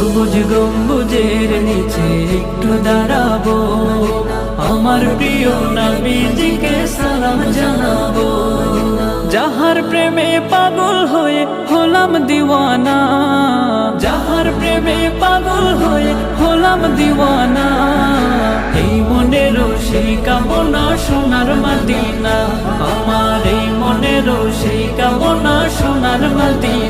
সবুজ গম্বুজের নিচে একটু দাঁড়াবো। আমার প্রিয় নবীজিকে সালাম জানাব। যাহার প্রেমে পাগল হয়ে হলাম দিওয়ানা। যাহার প্রেমে পাগল হয়ে হলাম দিওয়ানা। এই মনেরও সেই কামনা সোনার মাদিনা আমার এই মনেরও সেই কামনা সোনার মাদিনা